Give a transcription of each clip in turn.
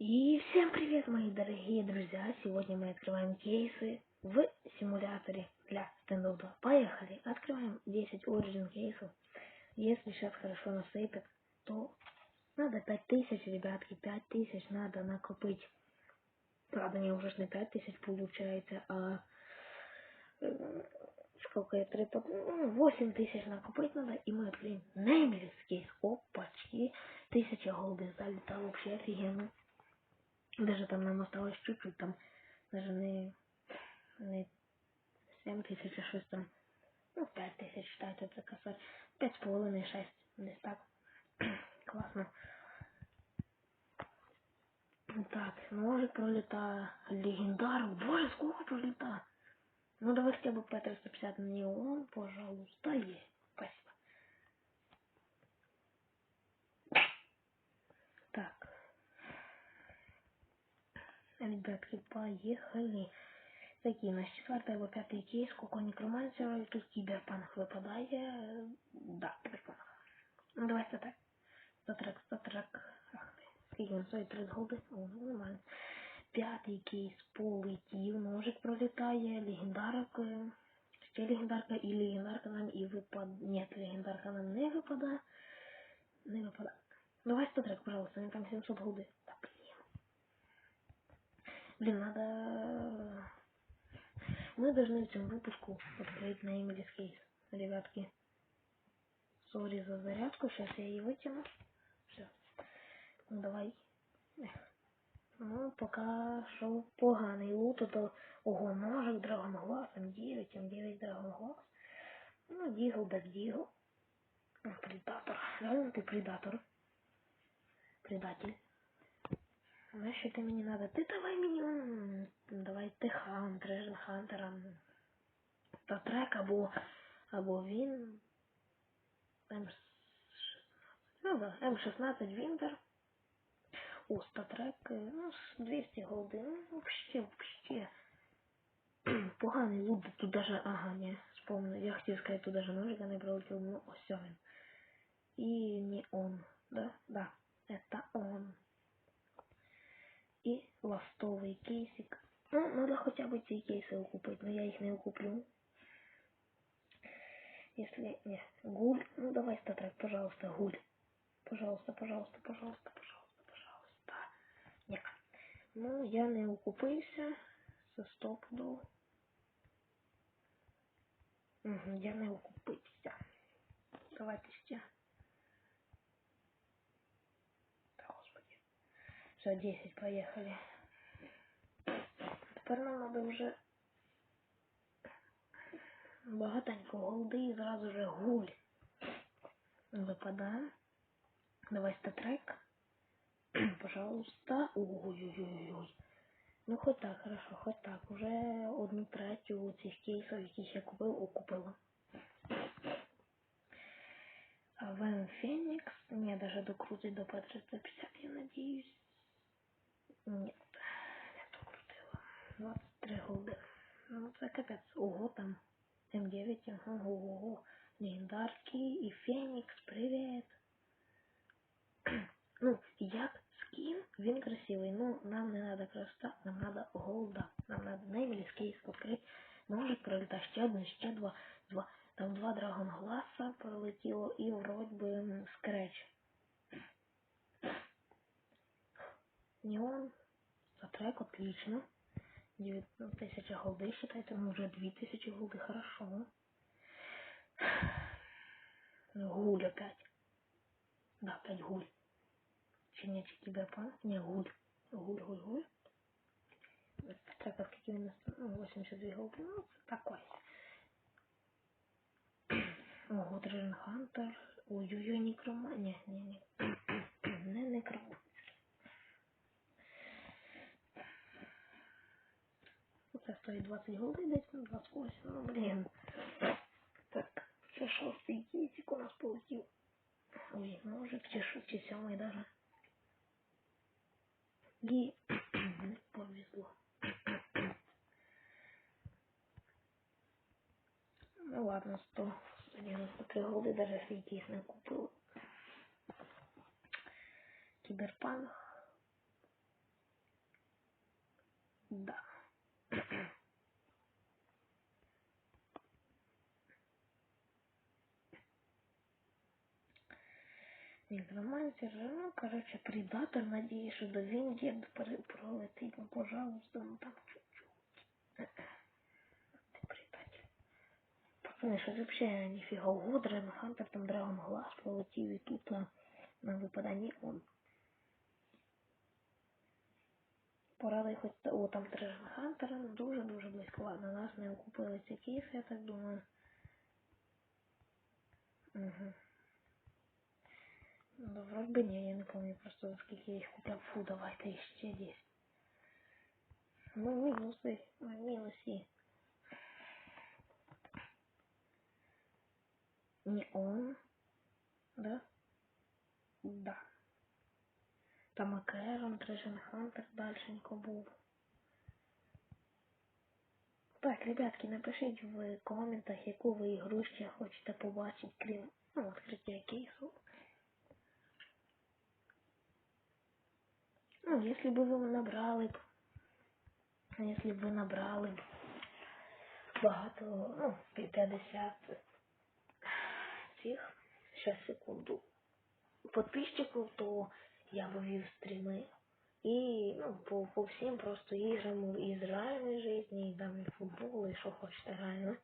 И всем привет, мои дорогие друзья! Сегодня мы открываем кейсы в симуляторе для Standoff 2. Поехали! Открываем 10 Origin кейсов. Если сейчас хорошо насыпет, то надо 5000, ребятки, 5000 надо накопить. Правда, не уже ж не 5000 получается, а э, сколько я 3, ну, 8 тысяч накопить надо, и мы откроем Nameless кейс. Опачки, 1000 голды залетало вообще офигенно. Даже там нам осталось чуть-чуть, там даже не, не 7 тисяч, а щось там, ну 5 тисяч, считайте, це косарь. 5,5, 6, десь так. Классно. Так, может пролета легендар. Боже, сколько пролета? Ну давай хотя бы П-350 неон, пожалуйста, есть. Спасибо. Так Ребятки, поехали. Такие, наш четвертый або пятый кейс, Коко Некромансера, и тут Киберпанк выпадает. Да, Киберпанк. Ну, давай статрек. Статрек, статрек. Ах ти. Скільки він стоїть? 3 голди? О, ну, нормально. П'ятий кейс полетів, ножик пролітає, легендарок, е, ще легендарка і легендарка нам і випад... Нет, легендарка нам не випадає. Не випадає. Давай статрек, пожалуйста, він там 700 голди. Та блін. Блин, надо... Мы должны в этом выпуску открыть на Emily Кейс, ребятки. Сори за зарядку, сейчас я ее вытяну. Все. Ну давай. Ех. Ну, пока що поганий лут, то ого, ножик, драгонглаз, М9, М9 драгонглаз. Ну, дігл, без дігл. Предатор. Реально ти предатор. Предатель. Ну, що ти мені надо? Ти давай мені, давай ти хантер, Режен Хантера. Татрек або, або він. М16. Ну да, М16 Вінтер. О, статрек, е, ну, 200 голди. Ну, вообще, вообще. Поганий лут, тут даже, ага, не, вспомнил. Я хотел сказать, тут даже ножика не пролетел, ну, ось він. И не он, да? Да, кейсик. Ну, надо хотя бы эти кейсы укупить, но я их не укуплю. Если... Не, гуль. Ну, давай, статрек, пожалуйста, гуль. Пожалуйста, пожалуйста, пожалуйста, пожалуйста, пожалуйста. Ні. Ну, я не укупився. Це стопну. Угу, я не укупився. Давайте ще. Да, господи. Все, 10, поехали. Тепер нам надо вже багатенько голди і зразу же гуль. Випадає. Давай статрек. Пожалуйста. Ой-ой-ой-ой. Ну хоть так, хорошо, хоть так. Уже одну третю цих кейсів, яких я купив, окупила. Вен Феникс, не, даже докрутить до P350, я надеюсь. Нет. 23 голди. Ну це капець. Ого там. М9, ага, ого. Легендарки и Феникс, привет. Ну, як скін, він красивий. Ну, нам не надо красота, нам надо голда. Нам надо Неймліс кейс відкрити. Може проліта ще один, ще два, два. Там два драгон гласа пролетіло і вроді би скреч. Неон. Затрек, отлично. 9000 голды, считайте, ну уже 2000 голды, хорошо. Гуль опять. Да, опять гуль. Щенячий киберпанк. Не, гуль. Гуль, гуль, гуль. Так, а какие у нас? Ну, 82 голды. Ну, такой. Ого, Дрежен Хантер. Ой-ой-ой, некрома. Не, не, не. Не некрома. Стоїть 20 голди десь, ну, 28, ну, блін. Так, це шостий кітик у нас полетів. Ой, ножик, чи, шо- чи сьомий даже. Не повезло. Ну ладно, 100, 193 голди, даже кейс не купив. Кіберпанк. Да. Ну, короче, предатор, надеюсь, что до Винген пролетит, ну, пожалуйста, ну, там чуть-чуть. Ты предатель. Пацаны, що вообще ніфіга ого, Драгон Хантер, там Драгон Глаз полетів і тут а, на випадання он. Порадий хоч, о, там Драгон Хантер, ну, дуже-дуже близько. Ладно, нас не окупили ці кейси, я так думаю. Угу. Да вроде бы не, я не помню просто за сколько я их купил. Фу, давай-ка еще 10. Ну, минусы, ну, минусы. Не он, да? Да. Там Акерон, Трежен Хантер, дальшенько був. Так, ребятки, напишіть в коментах, яку ви ігру ще хочете побачити, крім ну, відкриття кейсу. Ну, если бы вы набрали б, если б ви набрали б багато, ну, 50 цих, сейчас секунду, подписчиків, то я бы вів стріми. І ну, по, по всім просто іграм із реальної жизни, і там і футбол, і що хочете реально.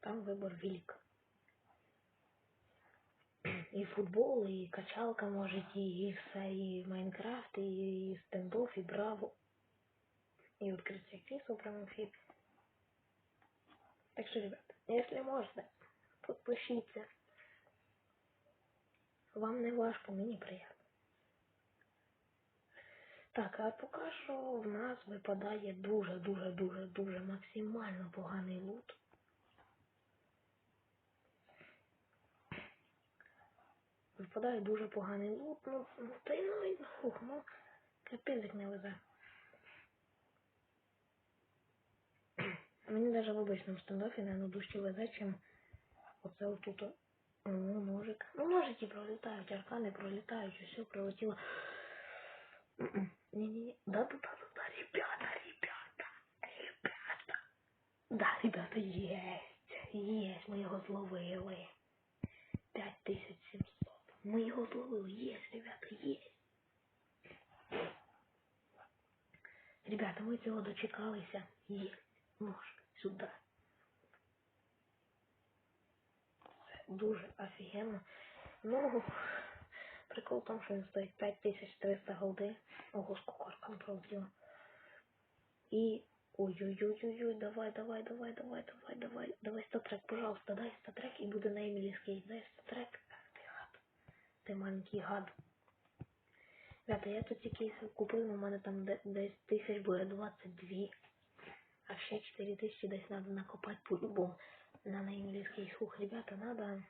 Там вибор велик. І футбол, і качалка може, і, і все, і Майнкрафт, і, і стендоф, і браво. І відкриття кейсу в прямом ефірі. Так що, ребят, если можете, подпишіться. Вам не важко, мені приємно. Так, а поки що в нас випадає дуже-дуже-дуже-дуже максимально поганий лут. Випадає дуже поганий лут, ну, ну та й ну, фух, ну, капець не везе. Мені навіть в обичному стендофі, наверное, дужче везе, чим оце отут. Ну, ножик. Ну, ножики пролітають, аркани пролітають, усе пролетіло. Не-не-не. Да-да-да-да, ребята, ребята, ребята. Да, ребята, есть, есть, ми його зловили. 5700. Ми його зловили, есть, ребята, есть. Ребята, ми цього дочекалися. Є. Нож. Сюди. Це дуже офігенно. Ну, прикол в тому, що він стоїть 5300 голди. Ого, сколько пролетіло. І... Ой-ой-ой-ой-ой, давай, давай, давай, давай, давай, давай, давай статрек, пожалуйста, дай статрек і буде на Емілівський. Дай статрек. Ти маленький гад. Ребята, я тут ці кейси купив, у мене там де- десь тисяч буде 22. А ще 4 тисячі десь треба накопати по-любому на наимлівський слух. Ребята, надо...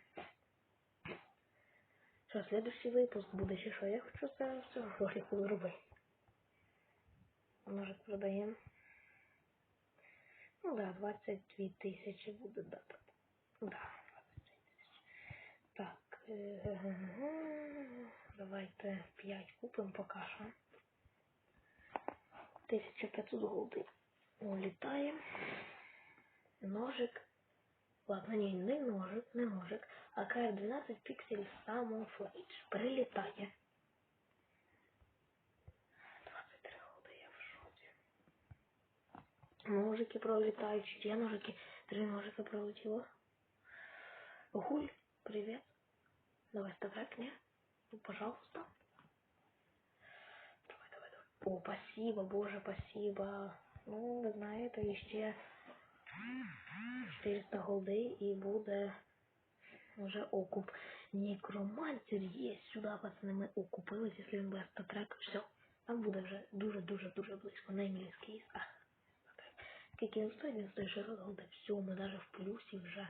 Що, следующий випуск буде ще що? Я хочу все ролику зробити. Може продаємо. Ну да, 22 тисячі буде, да. Да, да 22 тисячі. Так, е, давайте 5 купимо поки що. 1500 голди. Улітає. Ножик. Ладно, ні, не ножик, не ножик. А КР 12 піксель самофлейдж. Прилітає. 23 голди, я в шоці. Ножики пролетають, ще ножики. Три ножика пролетіло. Гуль, привет. Давай статрек, не? Ну, пожалуйста. Давай, давай, давай. О, спасибо, боже, спасибо. Ну, ви знаєте, ще 400 голди і буде вже окуп. Некромантер є сюди, пацани, ми окупились, якщо він буде статрек, все. Там буде вже дуже-дуже-дуже близько. Ах, статрек. Скільки він стоїть? Він стоїть 600 голди. Все, ми навіть в плюсі вже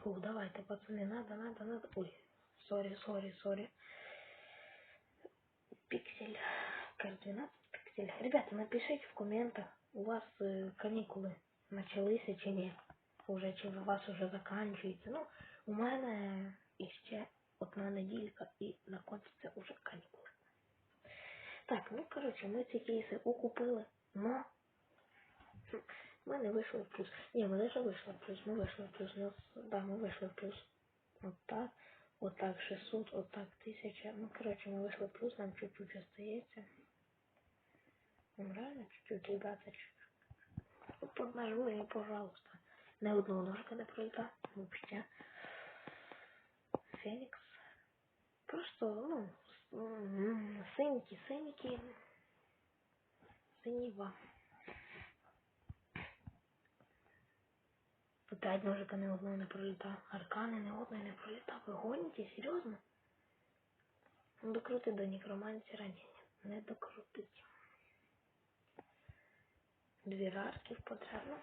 Фу, давайте, пацаны, надо, надо, надо. Ой, сори, сори, сори. Пиксель. Координат пиксель. Ребята, напишите в комментах, у вас э, каникулы началися чи ні. Уже чи у вас уже заканчується. Ну, у мене іще одна неділька і закончиться уже канікули. Так, ну коротше, ми ці кейси укупили, но ми не вийшли в плюс. Ні, ми даже вийшли в плюс, ми вийшли в плюс. Нас, да, ми вийшли в плюс. От так, от так 600, от так 1000. Ну, коротше, ми вийшли в плюс, нам чуть-чуть остається. Нам реально чуть-чуть, ребята, чуть-чуть. Поднажми, пожалуйста. Не одного ножика не пройда, вообще. Фенікс. Просто, ну, м, синіки, синіки. Опять ножика не одного не пролітав. Аркани не одної не пролітав. Ви гоніте? Серйозно? Ну, докрути до некромансера. Ні, ні, не докрутить. Дві рарки потрібно.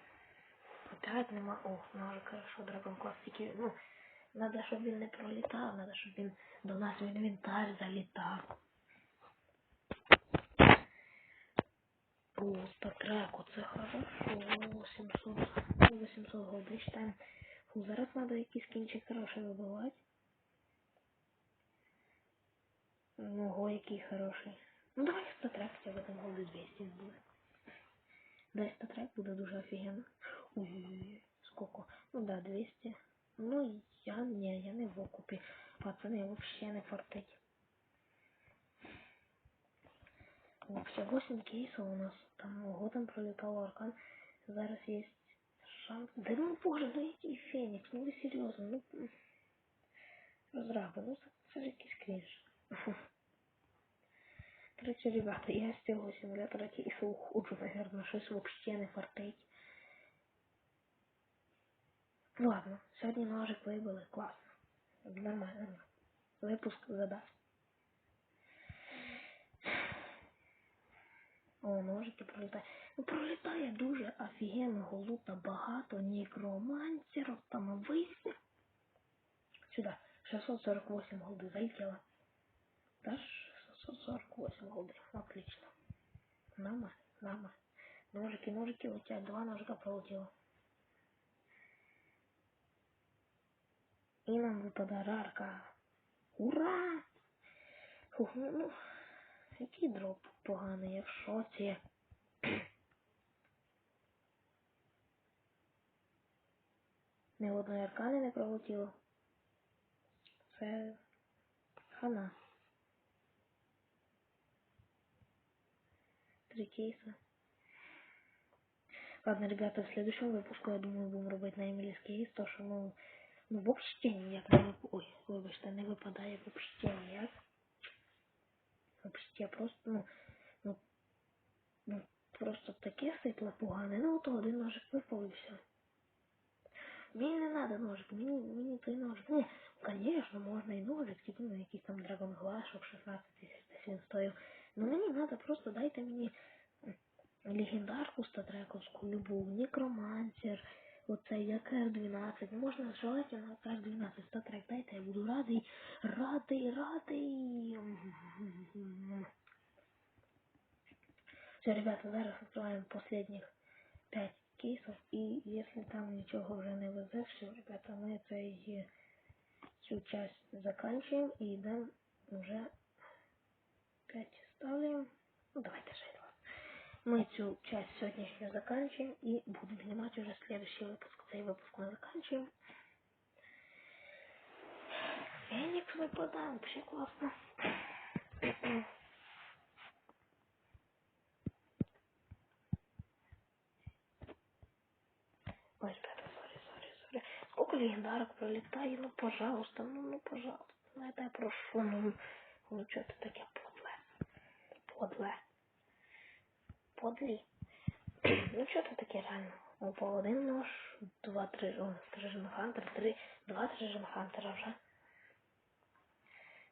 Опять нема. О, ножик, хорошо, Драгон Класс тільки, ну, надо, щоб він не пролітав, надо, щоб він до нас в інвентар залітав. О, по треку, це хорошо. 700, 800 голди считаем. Фу, зараз надо якийсь кінчик хороший вибивати. Ого, який хороший. Ну давай 100 трек, хоча б там голди 200 буде. Да, 100 трек буде дуже офігенно. Ой, сколько? Ну да, 200. Ну, я не, я не в окупі. Пацани, вообще не фартить. Вообще 8 кейсов у нас. Там ого, там пролетал аркан. Зараз есть шанс. Да ну боже, ну який Фенікс, ну ви серйозно, ну розраби, ну це, ж якийсь крінж. Короче, ребята, я з цього симулятора кейсу уходжу, наверное, щось вообще не фартить. Ладно, сьогодні ножик вибили, класно. Нормально. Випуск задасть. О, ножики пролітають. Ну пролітає дуже офігенного лута багато, некромансерів, там вийти. Сюди. 648 голди залетело. Да, 648 голди. Отлично. Нормально, нормально. Ножики, ножики летят. Два ножика пролетело. І нам випадає рарка. Ура! Фух, ну, ну, який дроп поганий, я в шоці. Ні одної аркани не пролетіло. Це хана. Три кейса. Ладно, ребята, в следующем выпуску, я думаю, будем робити на Еміліс кейс, то що, ну, ну, вообще ніяк не вип... Ой, вибачте, не випадає вообще ніяк. Вообще просто, ну, ну, ну, просто таке світло погане. Ну, то один ножик все. Мені не надо ножик, мені, мені той ножик. Ні, конечно, можна і ножик, типу, ну, якийсь там Dragon Glass, щоб 16 тисяч десь він стоїв. Ну мені надо, просто дайте мені легендарку статрековську, любу, некромансер, оцей як R12. Можна желательно R12 статрек, дайте, я буду радий, радий, радий. Все, ребята, зараз открываем последних 5 кейсов, и если там ничего уже не везе, все, ребята, мы цей, цю часть заканчиваем и идем уже 5 ставим. Ну, давайте 6 два Мы цю часть сегодняшнюю заканчиваем и будем снимать уже следующий выпуск. Цей выпуск мы заканчиваем. Феникс выпадает, вообще классно. Ой, ребята, сори, сори, сори. Сколько легендарок пролетает, ну, пожалуйста, ну, ну, пожалуйста. Ну, это я прошу, ну, ну, что ты такие подле. Подле. Подлі. ну, що це таке реально? Ну, по один нож, два, три, о, три три, два, три женхантера вже.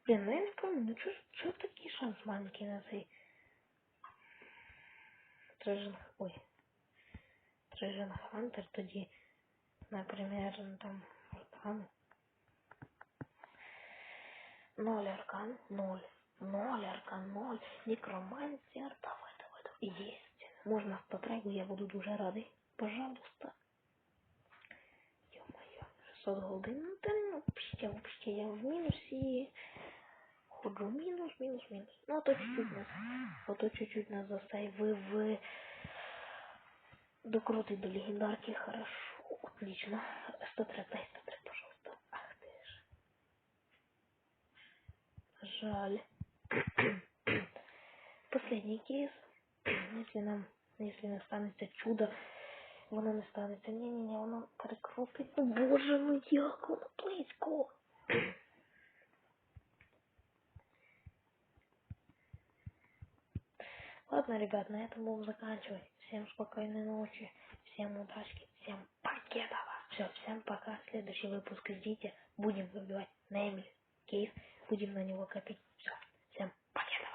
Блін, ну я не пам'ятаю, ну чого, чого такий шанс маленький на цей? Три. Ой. Три женхантер, тоді, наприклад, ну, там, аркан. Ноль аркан, ноль. Ноль аркан, ноль. Некромансер, давай, давай, давай. Есть Можно по трегу, я буду дуже радий. Пожалуйста. Ё-моё, 600 голди. Ну, та ну, вообще, вообще, я в мінусі. заходжу. Минус, минус, минус. Ну, а то чуть-чуть нас, а то чуть-чуть нас заставит. Вы, вы докрутить до легендарки. Хорошо, отлично. 103, дай 103, пожалуйста. Ах ты ж. Жаль. Последний кейс. Если нам, если не станеться чудо, воно не станеться. Ні-ні-ні, воно перекропить. Ну, боже мой, як воно близько. Ладно, ребят, на этом будем заканчивать. Всем спокойной ночи, всем удачи, всем покедова. Все, всем пока. Следующий выпуск ждите. Будем выбивать на Эмили кейс. Будем на него копить.